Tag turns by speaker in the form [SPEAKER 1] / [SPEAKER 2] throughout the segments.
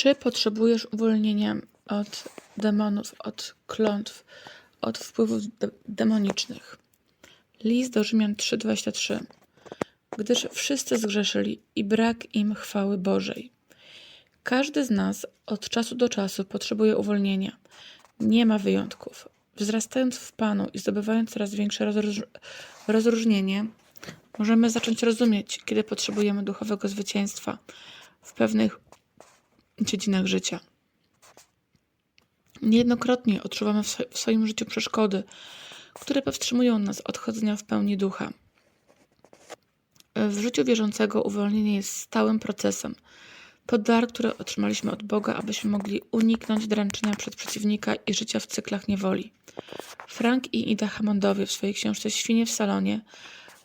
[SPEAKER 1] Czy potrzebujesz uwolnienia od demonów, od klątw, od wpływów de- demonicznych? List do Rzymian 3:23. Gdyż wszyscy zgrzeszyli i brak im chwały Bożej. Każdy z nas od czasu do czasu potrzebuje uwolnienia. Nie ma wyjątków. Wzrastając w Panu i zdobywając coraz większe rozróż- rozróżnienie, możemy zacząć rozumieć, kiedy potrzebujemy duchowego zwycięstwa w pewnych dziedzinach życia. Niejednokrotnie odczuwamy w swo- w swoim życiu przeszkody, które powstrzymują nas od chodzenia w pełni ducha. W życiu wierzącego uwolnienie jest stałym procesem. To dar, który otrzymaliśmy od Boga, abyśmy mogli uniknąć dręczenia przed przeciwnika i życia w cyklach niewoli. Frank i Ida Hammondowie w swojej książce Świnie w salonie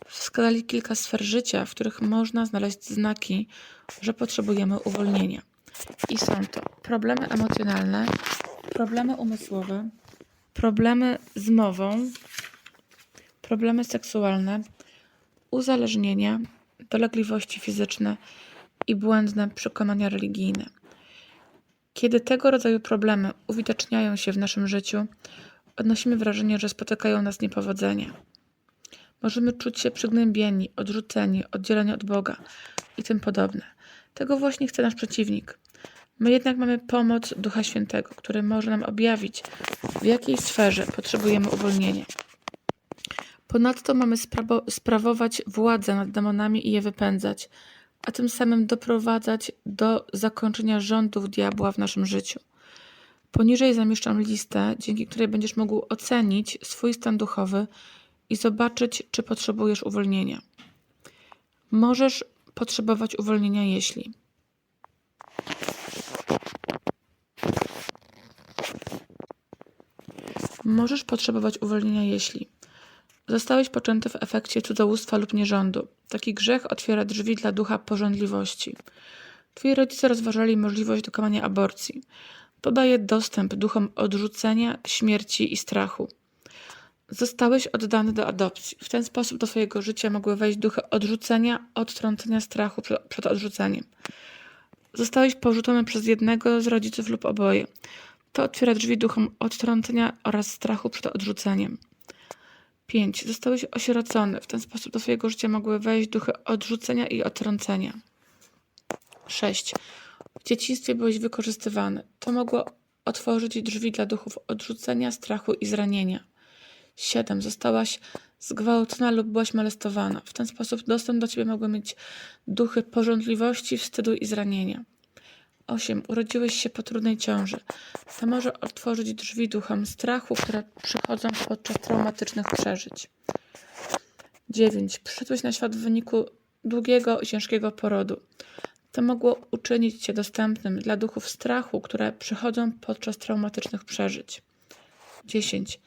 [SPEAKER 1] wskazali kilka sfer życia, w których można znaleźć znaki, że potrzebujemy uwolnienia. I są to problemy emocjonalne, problemy umysłowe, problemy z mową, problemy seksualne, uzależnienia, dolegliwości fizyczne i błędne przekonania religijne. Kiedy tego rodzaju problemy uwidaczniają się w naszym życiu, odnosimy wrażenie, że spotykają nas niepowodzenia. Możemy czuć się przygnębieni, odrzuceni, oddzieleni od Boga i tym podobne. Tego właśnie chce nasz przeciwnik. My jednak mamy pomoc Ducha Świętego, który może nam objawić, w jakiej sferze potrzebujemy uwolnienia. Ponadto mamy sprawo- sprawować władzę nad demonami i je wypędzać, a tym samym doprowadzać do zakończenia rządów diabła w naszym życiu. Poniżej zamieszczam listę, dzięki której będziesz mógł ocenić swój stan duchowy i zobaczyć, czy potrzebujesz uwolnienia. Możesz potrzebować uwolnienia, jeśli Możesz potrzebować uwolnienia, jeśli zostałeś poczęty w efekcie cudzołóstwa lub nierządu. Taki grzech otwiera drzwi dla ducha pożądliwości. Twoi rodzice rozważali możliwość dokonania aborcji. To daje dostęp duchom odrzucenia, śmierci i strachu. Zostałeś oddany do adopcji. W ten sposób do Twojego życia mogły wejść duchy odrzucenia, odtrącenia strachu przed odrzuceniem. Zostałeś porzucony przez jednego z rodziców lub oboje. To otwiera drzwi duchom odtrącenia oraz strachu przed odrzuceniem. 5. Zostałeś osierocony. W ten sposób do Twojego życia mogły wejść duchy odrzucenia i odtrącenia. 6. W dzieciństwie byłeś wykorzystywany. To mogło otworzyć drzwi dla duchów odrzucenia, strachu i zranienia. 7. Zostałaś zgwałcona lub byłaś molestowana. W ten sposób dostęp do Ciebie mogły mieć duchy pożądliwości, wstydu i zranienia. 8. Urodziłeś się po trudnej ciąży. To może otworzyć drzwi duchom strachu, które przychodzą podczas traumatycznych przeżyć. 9. Przyszedłeś na świat w wyniku długiego i ciężkiego porodu. To mogło uczynić Cię dostępnym dla duchów strachu, które przychodzą podczas traumatycznych przeżyć. 10.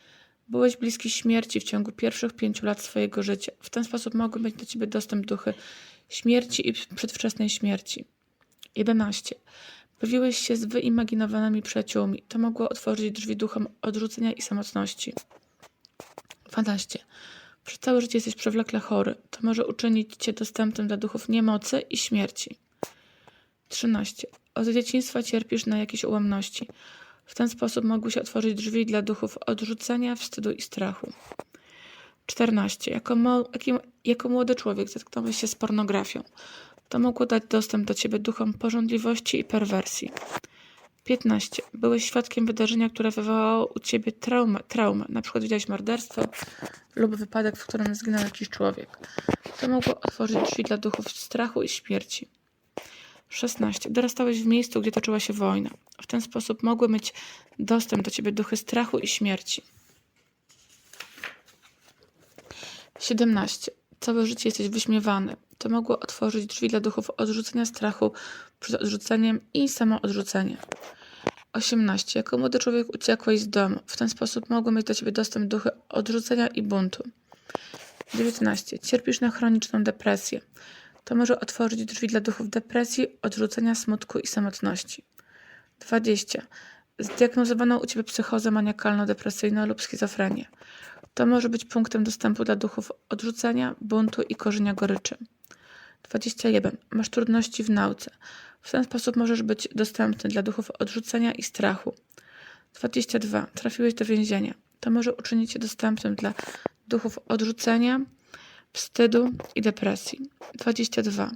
[SPEAKER 1] Byłeś bliski śmierci w ciągu pierwszych pięciu lat swojego życia. W ten sposób mogły mieć do Ciebie dostęp duchy śmierci i przedwczesnej śmierci. 11. Bawiłeś się z wyimaginowanymi przyjaciółmi. To mogło otworzyć drzwi duchom odrzucenia i samotności. 12. Przez całe życie jesteś przewlekle chory. To może uczynić Cię dostępnym dla duchów niemocy i śmierci. 13. Od dzieciństwa cierpisz na jakieś ułomności. W ten sposób mogły się otworzyć drzwi dla duchów odrzucenia, wstydu i strachu. 14. Jako, jako młody człowiek zetknąłeś się z pornografią. To mogło dać dostęp do ciebie duchom pożądliwości i perwersji. 15. Byłeś świadkiem wydarzenia, które wywołało u ciebie traumę, traumę. Na przykład widziałeś morderstwo lub wypadek, w którym zginął jakiś człowiek. To mogło otworzyć drzwi dla duchów strachu i śmierci. 16. Dorastałeś w miejscu, gdzie toczyła się wojna. W ten sposób mogły mieć dostęp do ciebie duchy strachu i śmierci. 17. Całe życie jesteś wyśmiewany. To mogło otworzyć drzwi dla duchów odrzucenia strachu przed odrzuceniem i samoodrzucenia. 18. Jako młody człowiek uciekłeś z domu. W ten sposób mogły mieć do ciebie dostęp duchy odrzucenia i buntu. 19. Cierpisz na chroniczną depresję. To może otworzyć drzwi dla duchów depresji, odrzucenia, smutku i samotności. 20. Zdiagnozowano u ciebie psychozę maniakalno-depresyjną lub schizofrenię. To może być punktem dostępu dla duchów odrzucenia, buntu i korzenia goryczy. 21. Masz trudności w nauce. W ten sposób możesz być dostępny dla duchów odrzucenia i strachu. 22. Trafiłeś do więzienia. To może uczynić cię dostępnym dla duchów odrzucenia, wstydu i depresji. 22.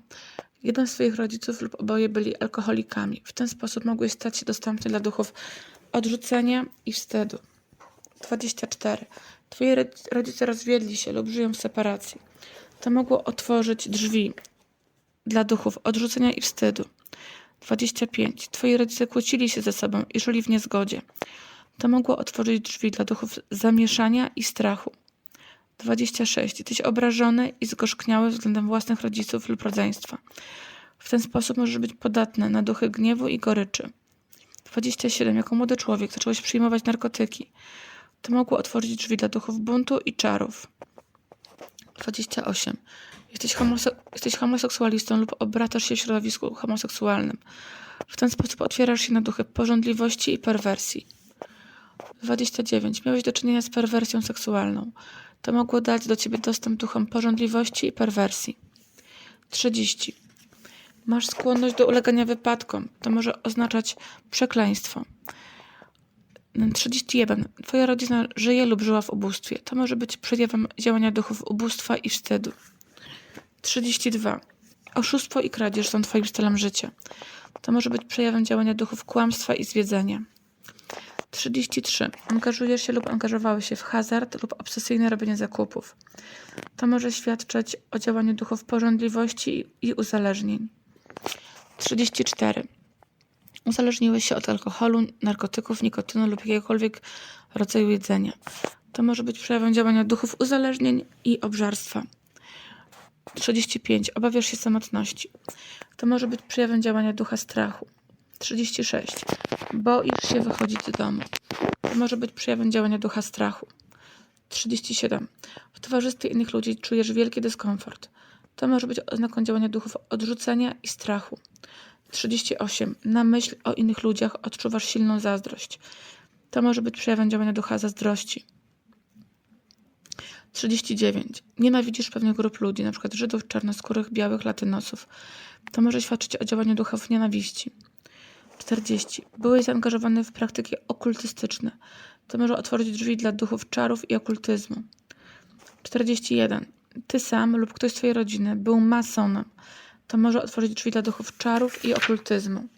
[SPEAKER 1] Jeden z Twoich rodziców lub oboje byli alkoholikami. W ten sposób mogłeś stać się dostępny dla duchów odrzucenia i wstydu. 24. Twoi rodz- rodzice rozwiedli się lub żyją w separacji. To mogło otworzyć drzwi dla duchów odrzucenia i wstydu. 25. Twoi rodzice kłócili się ze sobą i żyli w niezgodzie. To mogło otworzyć drzwi dla duchów zamieszania i strachu. 26. Jesteś obrażony i zgorzkniały względem własnych rodziców lub rodzeństwa. W ten sposób możesz być podatny na duchy gniewu i goryczy. 27. Jako młody człowiek zacząłeś przyjmować narkotyki. To mogło otworzyć drzwi dla duchów buntu i czarów. 28. Jesteś, homose- jesteś homoseksualistą lub obracasz się w środowisku homoseksualnym. W ten sposób otwierasz się na duchy porządliwości i perwersji. 29. Miałeś do czynienia z perwersją seksualną. To mogło dać do ciebie dostęp duchom porządliwości i perwersji. 30. Masz skłonność do ulegania wypadkom. To może oznaczać przekleństwo. 31. Twoja rodzina żyje lub żyła w ubóstwie. To może być przejawem działania duchów ubóstwa i wstydu. 32. Oszustwo i kradzież są Twoim stylem życia. To może być przejawem działania duchów kłamstwa i zwiedzenia. 33. Angażujesz się lub angażowałeś się w hazard lub obsesyjne robienie zakupów. To może świadczyć o działaniu duchów porządliwości i uzależnień. 34. Uzależniłeś się od alkoholu, narkotyków, nikotynu lub jakiegokolwiek rodzaju jedzenia. To może być przejawem działania duchów uzależnień i obżarstwa. 35. Obawiasz się samotności. To może być przejawem działania ducha strachu. 36. Boisz się wychodzić z domu. To może być przejawem działania ducha strachu. 37. W towarzystwie innych ludzi czujesz wielki dyskomfort. To może być oznaką działania duchów odrzucenia i strachu. 38. Na myśl o innych ludziach odczuwasz silną zazdrość. To może być przejawem działania ducha zazdrości. 39. Nienawidzisz pewnych grup ludzi, np. Żydów, czarnoskórych, białych, latynosów. To może świadczyć o działaniu duchów nienawiści. 40. Byłeś zaangażowany w praktyki okultystyczne. To może otworzyć drzwi dla duchów czarów i okultyzmu. 41. Ty sam lub ktoś z twojej rodziny był masonem. To może otworzyć drzwi dla duchów czarów i okultyzmu.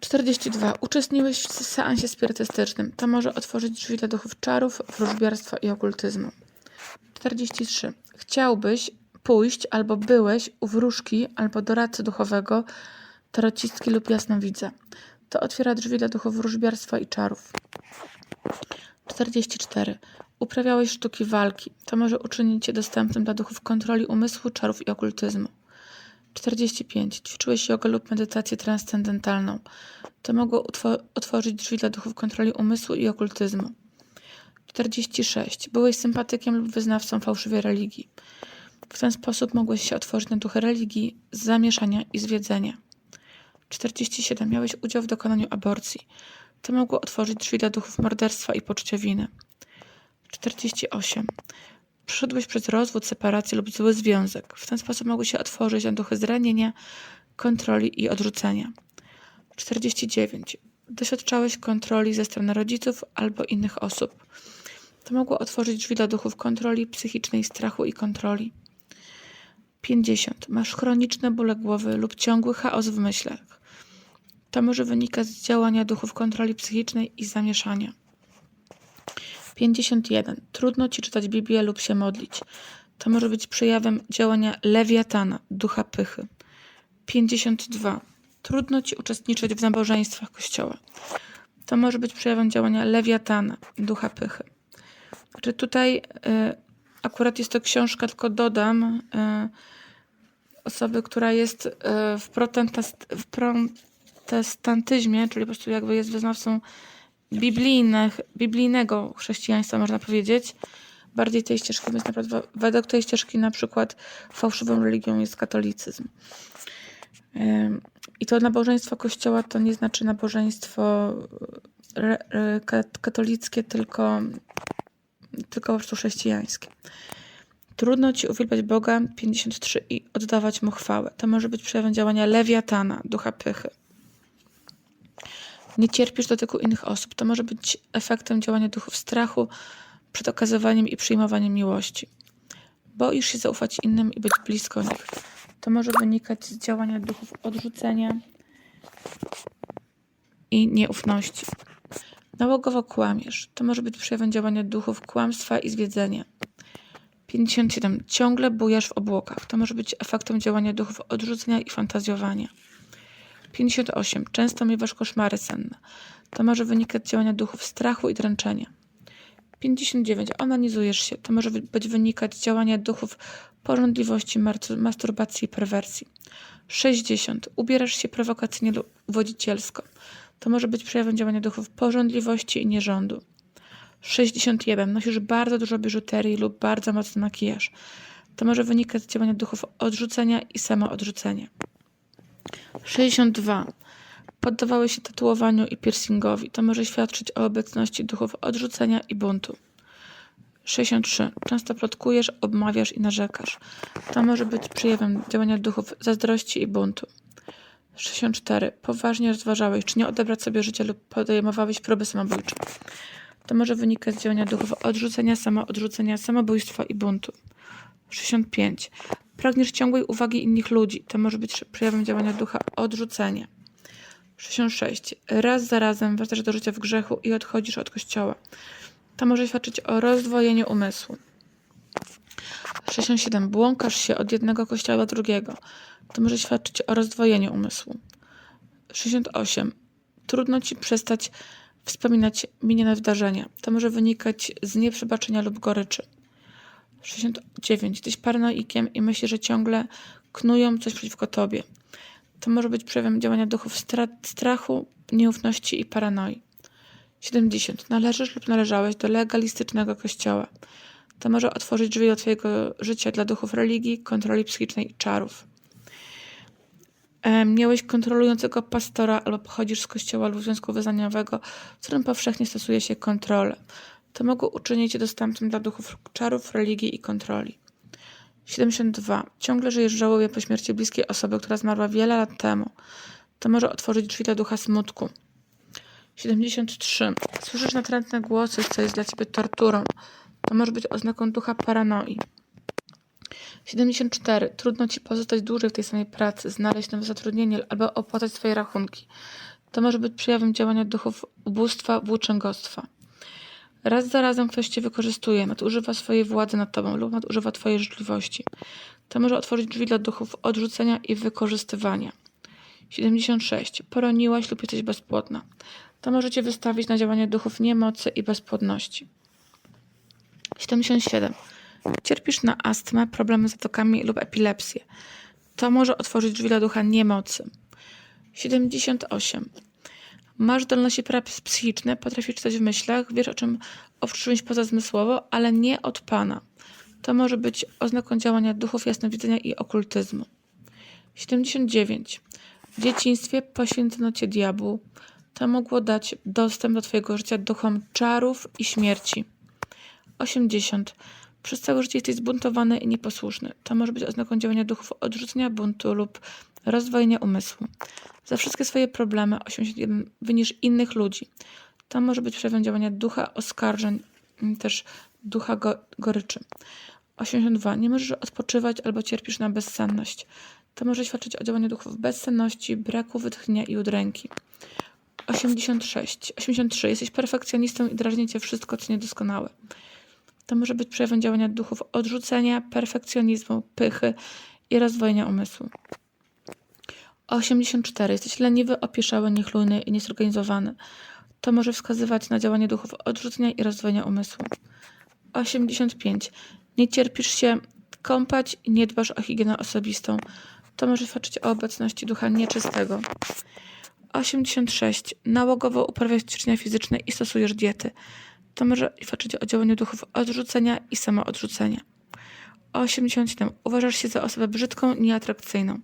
[SPEAKER 1] 42. Uczestniczyłeś w seansie spirytystycznym. To może otworzyć drzwi dla duchów czarów, wróżbiarstwa i okultyzmu. 43. Chciałbyś pójść albo byłeś u wróżki albo doradcy duchowego, tarocistki lub jasnowidza. To otwiera drzwi dla duchów wróżbiarstwa i czarów. 44. Uprawiałeś sztuki walki. To może uczynić cię dostępnym dla duchów kontroli umysłu, czarów i okultyzmu. 45. Ćwiczyłeś jogę lub medytację transcendentalną. To mogło otworzyć drzwi dla duchów kontroli umysłu i okultyzmu. 46. Byłeś sympatykiem lub wyznawcą fałszywej religii. W ten sposób mogłeś się otworzyć na duchy religii, zamieszania i zwiedzenia. 47. Miałeś udział w dokonaniu aborcji. To mogło otworzyć drzwi dla duchów morderstwa i poczucia winy. 48. Przeszedłeś przez rozwód, separację lub zły związek. W ten sposób mogły się otworzyć na duchy zranienia, kontroli i odrzucenia. 49. Doświadczałeś kontroli ze strony rodziców albo innych osób. To mogło otworzyć drzwi dla duchów kontroli psychicznej, strachu i kontroli. 50. Masz chroniczne bóle głowy lub ciągły chaos w myślach. To może wynikać z działania duchów kontroli psychicznej i zamieszania. 51. Trudno ci czytać Biblię lub się modlić. To może być przejawem działania lewiatana, ducha pychy. 52. Trudno ci uczestniczyć w nabożeństwach Kościoła. To może być przejawem działania lewiatana, ducha pychy. Znaczy tutaj y, akurat jest to książka, tylko dodam, y, osoby, która jest y, w, protestant, w protestantyzmie, czyli po prostu jakby jest wyznawcą biblijnych, biblijnego chrześcijaństwa, można powiedzieć. Bardziej tej ścieżki, więc naprawdę według tej ścieżki na przykład fałszywą religią jest katolicyzm. I to nabożeństwo Kościoła to nie znaczy nabożeństwo re, kat- katolickie, tylko, tylko po prostu chrześcijańskie. Trudno ci uwielbiać Boga 53 i oddawać mu chwałę. To może być przejawem działania lewiatana, ducha pychy. Nie cierpisz dotyku innych osób. To może być efektem działania duchów strachu przed okazywaniem i przyjmowaniem miłości. Boisz się zaufać innym i być blisko nich. To może wynikać z działania duchów odrzucenia i nieufności. Nałogowo kłamiesz. To może być przejawem działania duchów kłamstwa i zwiedzenia. 57. Ciągle bujasz w obłokach. To może być efektem działania duchów odrzucenia i fantazjowania. 58. Często miewasz koszmary senne. To może wynikać z działania duchów strachu i dręczenia. 59. Onanizujesz się. To może być wynikać z działania duchów pożądliwości, marcu- masturbacji i perwersji. 60. Ubierasz się prowokacyjnie lub wodzicielsko. To może być przejawem działania duchów pożądliwości i nierządu. 61. Nosisz bardzo dużo biżuterii lub bardzo mocny makijaż. To może wynikać z działania duchów odrzucenia i samoodrzucenia. 62. Poddawałeś się tatuowaniu i piercingowi. To może świadczyć o obecności duchów odrzucenia i buntu. 63. Często plotkujesz, obmawiasz i narzekasz. To może być przejawem działania duchów zazdrości i buntu. 64. Poważnie rozważałeś, czy nie odebrać sobie życia lub podejmowałeś próby samobójcze. To może wynikać z działania duchów odrzucenia, samoodrzucenia, samobójstwa i buntu. 65. Pragniesz ciągłej uwagi innych ludzi. To może być przejawem działania ducha odrzucenia. 66. Raz za razem wracasz do życia w grzechu i odchodzisz od kościoła. To może świadczyć o rozdwojeniu umysłu. 67. Błąkasz się od jednego kościoła do drugiego. To może świadczyć o rozdwojeniu umysłu. 68. Trudno ci przestać wspominać minione wydarzenia. To może wynikać z nieprzebaczenia lub goryczy. 69. Jesteś paranoikiem i myślisz, że ciągle knują coś przeciwko tobie. To może być przejawem działania duchów stra- strachu, nieufności i paranoi. 70. Należysz lub należałeś do legalistycznego kościoła. To może otworzyć drzwi do twojego życia dla duchów religii, kontroli psychicznej i czarów. E, Miałeś kontrolującego pastora albo pochodzisz z kościoła lub związku wyznaniowego, w którym powszechnie stosuje się kontrolę. To mogło uczynić cię dostępnym dla duchów czarów, religii i kontroli. 72. Ciągle żyjesz w żałobie po śmierci bliskiej osoby, która zmarła wiele lat temu. To może otworzyć drzwi dla ducha smutku. 73. Słyszysz natrętne głosy, co jest dla ciebie torturą. To może być oznaką ducha paranoi. 74. Trudno ci pozostać dłużej w tej samej pracy, znaleźć nowe zatrudnienie albo opłacać swoje rachunki. To może być przejawem działania duchów ubóstwa, włóczęgostwa. Raz za razem ktoś cię wykorzystuje, nadużywa swojej władzy nad tobą lub nadużywa twojej życzliwości. To może otworzyć drzwi dla duchów odrzucenia i wykorzystywania. 76. Poroniłaś lub jesteś bezpłodna. To może cię wystawić na działanie duchów niemocy i bezpłodności. 77. Cierpisz na astmę, problemy z zatokami lub epilepsję. To może otworzyć drzwi dla ducha niemocy. 78. Masz zdolności psychiczne, potrafisz czytać w myślach, wiesz o czym o czymś pozazmysłowo, ale nie od Pana. To może być oznaką działania duchów jasnowidzenia i okultyzmu. 79. W dzieciństwie poświęcono cię diabłu. To mogło dać dostęp do twojego życia duchom czarów i śmierci. 80. Przez całe życie jesteś zbuntowany i nieposłuszny. To może być oznaką działania duchów odrzucenia buntu lub rozdwojenia umysłu. Za wszystkie swoje problemy 81 winisz innych ludzi. To może być przejawem działania ducha oskarżeń, m, też ducha go, goryczy. 82. Nie możesz odpoczywać albo cierpisz na bezsenność. To może świadczyć o działaniu duchów bezsenności, braku wytchnienia i udręki. 86. 83. Jesteś perfekcjonistą i drażni cię wszystko, co niedoskonałe. To może być przejawem działania duchów odrzucenia, perfekcjonizmu, pychy i rozdwojenia umysłu. 84. Jesteś leniwy, opieszały, niechlujny i niezorganizowany. To może wskazywać na działanie duchów odrzucenia i rozdwojenia umysłu. 85. Nie cierpisz się kąpać i nie dbasz o higienę osobistą. To może świadczyć o obecności ducha nieczystego. 86. Nałogowo uprawiasz ćwiczenia fizyczne i stosujesz diety. To może świadczyć o działaniu duchów odrzucenia i samoodrzucenia. 87. Uważasz się za osobę brzydką, nieatrakcyjną.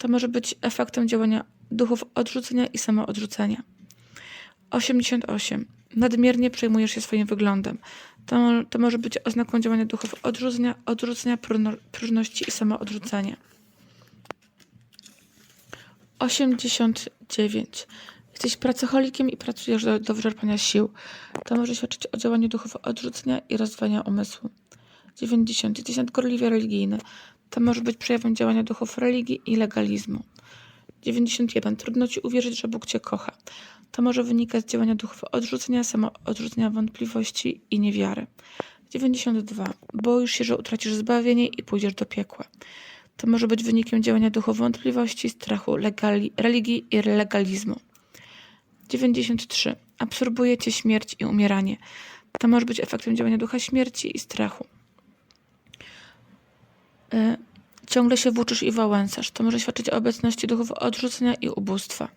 [SPEAKER 1] To może być efektem działania duchów odrzucenia i samoodrzucenia. 88. Nadmiernie przejmujesz się swoim wyglądem. To, to może być oznaką działania duchów odrzucenia, odrzucenia próżno- próżności i samoodrzucenia. 89. Jesteś pracocholikiem i pracujesz do, do wyczerpania sił. To może świadczyć o działaniu duchów odrzucenia i rozwania umysłu. 90. Jesteś nadgorliwie religijny. To może być przejawem działania duchów religii i legalizmu. 91. Trudno ci uwierzyć, że Bóg cię kocha. To może wynikać z działania duchów odrzucenia, samoodrzucenia wątpliwości i niewiary. 92. Boisz się, że utracisz zbawienie i pójdziesz do piekła. To może być wynikiem działania duchów wątpliwości, strachu, legali, religii i legalizmu. 93. Absorbujecie śmierć i umieranie. To może być efektem działania ducha śmierci i strachu. Y, ciągle się włóczysz i wałęsasz. To może świadczyć o obecności duchów odrzucenia i ubóstwa.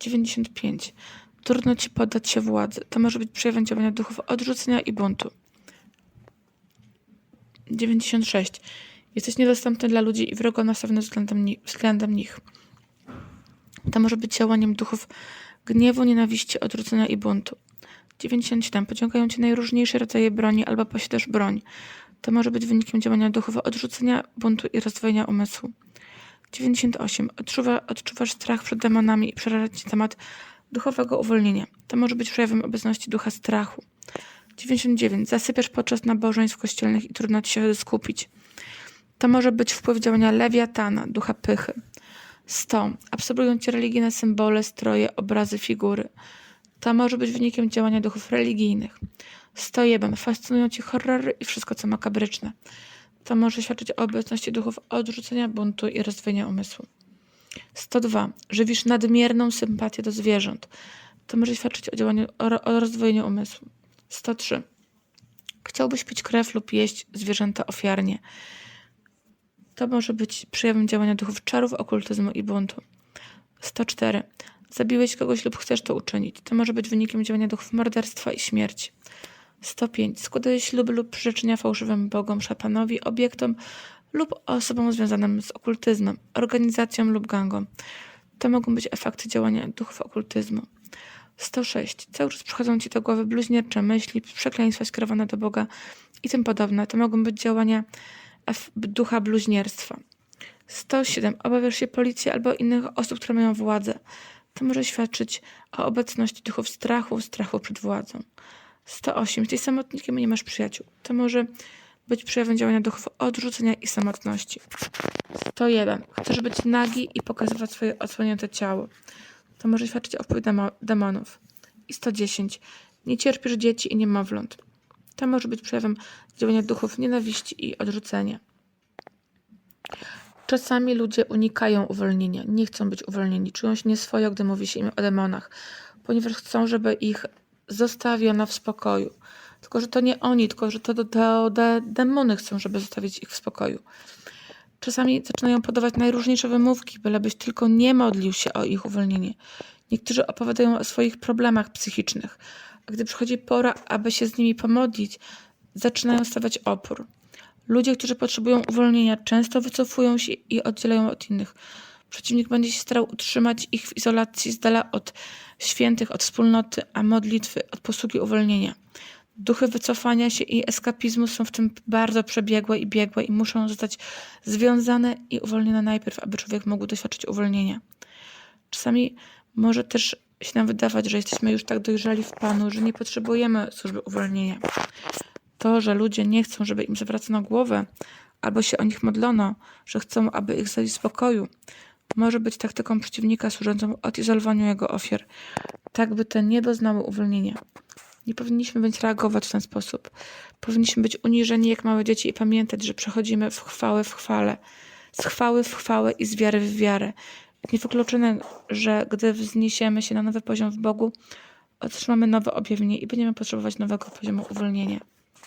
[SPEAKER 1] 95. Trudno ci poddać się władzy. To może być przejawem działania duchów odrzucenia i buntu. 96. Jesteś niedostępny dla ludzi i wrogo nastawiony względem, ni- względem nich. To może być działaniem duchów gniewu, nienawiści, odrzucenia i buntu. 97. Pociągają cię najróżniejsze rodzaje broni albo posiadasz broń. To może być wynikiem działania duchów odrzucenia, buntu i rozdwojenia umysłu. 98. Odczuwa, odczuwasz strach przed demonami i przeraża cię temat duchowego uwolnienia. To może być przejawem obecności ducha strachu. 99. Zasypiasz podczas nabożeństw kościelnych i trudno ci się skupić. To może być wpływ działania lewiatana, ducha pychy. 100. Absorbują cię religijne symbole, stroje, obrazy, figury. To może być wynikiem działania duchów religijnych. 101. Fascynują cię horrory i wszystko, co makabryczne. To może świadczyć o obecności duchów odrzucenia, buntu i rozdwojenia umysłu. 102. Żywisz nadmierną sympatię do zwierząt. To może świadczyć o działaniu, o, o rozdwojeniu umysłu. 103. Chciałbyś pić krew lub jeść zwierzęta ofiarnie. To może być przejawem działania duchów czarów, okultyzmu i buntu. 104. Zabiłeś kogoś lub chcesz to uczynić. To może być wynikiem działania duchów morderstwa i śmierci. 105. Składałeś śluby lub przyrzeczenia fałszywym bogom, szatanowi, obiektom lub osobom związanym z okultyzmem, organizacjom lub gangom. To mogą być efekty działania duchów okultyzmu. 106. Cały czas przychodzą ci do głowy bluźniercze myśli, przekleństwa skierowane do Boga i tym podobne. To mogą być działania ducha bluźnierstwa. 107. Obawiasz się policji albo innych osób, które mają władzę. To może świadczyć o obecności duchów strachu, strachu przed władzą. 108. Jesteś samotnikiem i nie masz przyjaciół. To może być przejawem działania duchów odrzucenia i samotności. 101. Chcesz być nagi i pokazywać swoje odsłonięte ciało. To może świadczyć o wpływie demo- demonów. I 110. Nie cierpisz dzieci i niemowląt. To może być przejawem działania duchów nienawiści i odrzucenia. Czasami ludzie unikają uwolnienia, nie chcą być uwolnieni, czują się nieswojo, gdy mówi się im o demonach, ponieważ chcą, żeby ich zostawiono w spokoju. Tylko, że to nie oni, tylko, że to, to, to de, demony chcą, żeby zostawić ich w spokoju. Czasami zaczynają podawać najróżniejsze wymówki, bylebyś tylko nie modlił się o ich uwolnienie. Niektórzy opowiadają o swoich problemach psychicznych, a gdy przychodzi pora, aby się z nimi pomodlić, zaczynają stawiać opór. Ludzie, którzy potrzebują uwolnienia, często wycofują się i oddzielają od innych. Przeciwnik będzie się starał utrzymać ich w izolacji z dala od świętych, od wspólnoty, a modlitwy, od posługi uwolnienia. Duchy wycofania się i eskapizmu są w tym bardzo przebiegłe i biegłe i muszą zostać związane i uwolnione najpierw, aby człowiek mógł doświadczyć uwolnienia. Czasami może też się nam wydawać, że jesteśmy już tak dojrzali w Panu, że nie potrzebujemy służby uwolnienia. To, że ludzie nie chcą, żeby im zawracano głowę, albo się o nich modlono, że chcą, aby ich zdali w spokoju, może być taktyką przeciwnika służącą odizolowaniu jego ofiar, tak by te nie doznały uwolnienia. Nie powinniśmy więc reagować w ten sposób. Powinniśmy być uniżeni jak małe dzieci i pamiętać, że przechodzimy w chwałę w chwale, z chwały w chwałę i z wiary w wiarę. Niewykluczone, że gdy wzniesiemy się na nowy poziom w Bogu, otrzymamy nowe objawienie i będziemy potrzebować nowego poziomu uwolnienia.